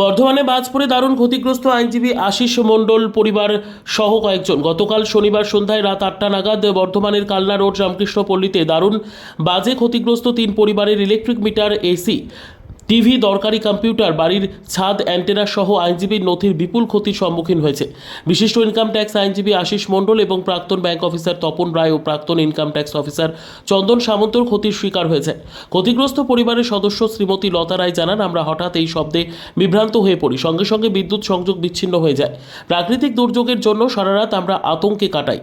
বর্ধমানে বাজপুরে দারুণ ক্ষতিগ্রস্ত আইনজীবী আশিস মণ্ডল পরিবার সহ কয়েকজন। গতকাল শনিবার সন্ধ্যায় রাত আটটা নাগাদ বর্ধমানের কালনা রোড রামকৃষ্ণ পল্লীতে দারুণ বাজে ক্ষতিগ্রস্ত তিন পরিবারের ইলেকট্রিক মিটার এসি টিভি, দরকারি কম্পিউটার, বাড়ির ছাদ, অ্যান্টেনা সহ আইনজীবীর নথির বিপুল ক্ষতির সম্মুখীন হয়েছে। বিশিষ্ট ইনকাম ট্যাক্স আইনজীবী আশিস মণ্ডল এবং প্রাক্তন ব্যাংক অফিসার তপন রায় ও প্রাক্তন ইনকাম ট্যাক্স অফিসার চন্দন সামন্তর ক্ষতির শিকার হয়েছে। ক্ষতিগ্রস্ত পরিবারের সদস্য শ্রীমতী লতা রায় জানান, আমরা হঠাৎ এই শব্দে বিভ্রান্ত হয়ে পড়ি। সঙ্গে সঙ্গে বিদ্যুৎ সংযোগ বিচ্ছিন্ন হয়ে যায়। প্রাকৃতিক দুর্যোগের জন্য সারা রাত আমরা আতঙ্কে কাটাই।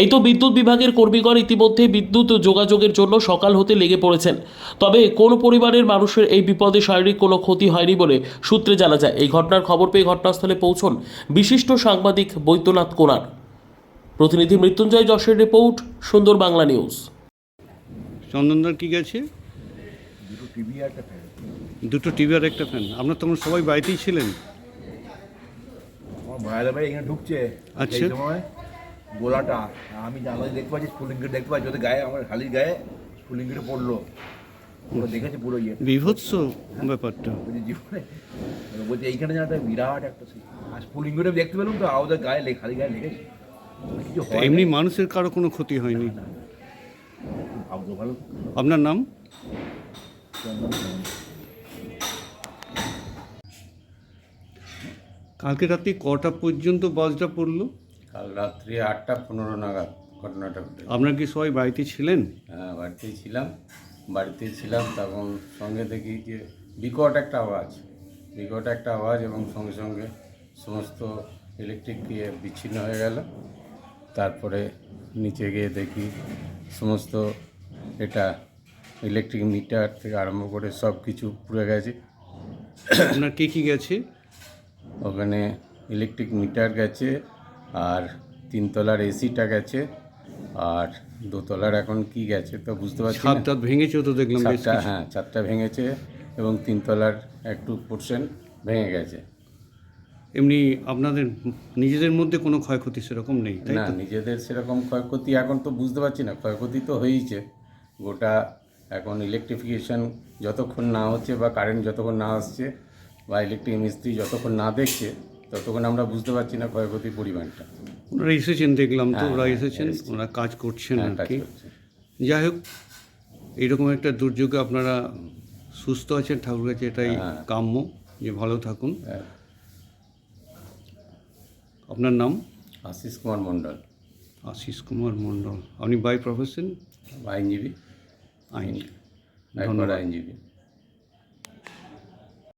এই তো বিদ্যুৎ বিভাগের কর্মীগণ ইতিমধ্যে বিদ্যুৎ যোগাযোগের জন্য সকাল হতে লেগে পড়েছেন। তবে কোন পরিবারের মানুষের এই বিপদে শারীরিক কোনো ক্ষতি হয়নি বলে সূত্রে জানা যায়। এই ঘটনার খবর পেয়ে ঘটনাস্থলে পৌঁছন বিশিষ্ট সাংবাদিক বৈদ্যনাথ কোনার। প্রতিনিধি মৃত্যুঞ্জয় যশের রিপোর্ট সুন্দর বাংলা নিউজ। চন্দনদার কি গেছে? দুটো টিভি আর একটা ফ্যান। দুটো টিভি আর একটা ফ্যান। আপনার তখন সবাই বাড়িতেই ছিলেন? আমার ভাই এখানে ঢুকছে। আচ্ছা। গোলাটা আমি জানলা দেখতে পাচ্ছি স্ফুলিঙ্গিট দেখতে পাচ্ছি ওদের গায়ে আমার খালির গায়ে স্ফুলিঙ্গিট পড়ল। পুরো দেখেছি পুরো ইয়ে। বিভৎস ব্যাপারটা। জীবনে বলছি এইখানে একটা বিরাট একটা আর স্ফুলিঙ্গিটা দেখতে পেলাম তো ওদের গায়ে লে- খালি গায়ে লেগেছে তা এমনি মানুষের কারও কোনো ক্ষতি হয়নি। ভাগ্য ভালো। আপনার নাম? কালকে রাত্রি কটা পর্যন্ত বাসটা পড়ল? কাল রাত্রি আটটা পনেরো নাগাদ ঘটনাটা ঘটে আপনার কি সবাই বাড়িতে ছিলেন? হ্যাঁ বাড়িতেই ছিলাম। বাড়িতেই ছিলাম তখন সঙ্গে দেখি যে বিকট একটা আওয়াজ। বিকট একটা আওয়াজ এবং সঙ্গে সঙ্গে সমস্ত ইলেকট্রিক ইয়ে বিচ্ছিন্ন হয়ে গেল। তারপরে নিচে গিয়ে দেখি সমস্ত এটা ইলেকট্রিক মিটার থেকে আরম্ভ করে সব কিছু পুড়ে গেছে। আপনার কী কি গেছে? ওখানে ইলেকট্রিক মিটার গেছে। আর তিনতলার এসিটা গেছে আর দোতলার এখন কি গেছে তো বুঝতে পারছি ছাদ না। টাদ ভেঙেছে তো দেখলাম ছাদটা হ্যাঁ ছাদটা ভেঙেছে এবং তিনতলার একটু পোর্শন ভেঙে গেছে। এমনি আপনাদের নিজেদের মধ্যে কোনো ক্ষয়ক্ষতি সেরকম নেই না নিজেদের সেরকম ক্ষয়ক্ষতি এখন তো বুঝতে পারছি না ক্ষয়ক্ষতি তো হয়েইছে। গোটা এখন ইলেকট্রিফিকেশন যতক্ষণ না হচ্ছে বা কারেন্ট যতক্ষণ না আসছে বা ইলেকট্রিক মিস্ত্রি যতক্ষণ না দেখছে ততক্ষণ আমরা বুঝতে পারছি না ক্ষয়ক্ষতির পরিমাণটা। ওনারা এসেছেন দেখলাম তো হ্যাঁ, ওরা হ্যাঁ, এসেছেন ওনারা কাজ করছেন হ্যাঁ, আর কি। যাই হোক এইরকম একটা দুর্যোগে আপনারা সুস্থ আছেন ঠাকুর কাছে এটাই হ্যাঁ। কাম্য যে ভালো থাকুন। হ্যাঁ, আপনার নাম? আশিস কুমার মণ্ডল। আশিস কুমার মণ্ডল। আপনি বাই প্রফেশন আইনজীবী। আইন একবার আইনজীবী।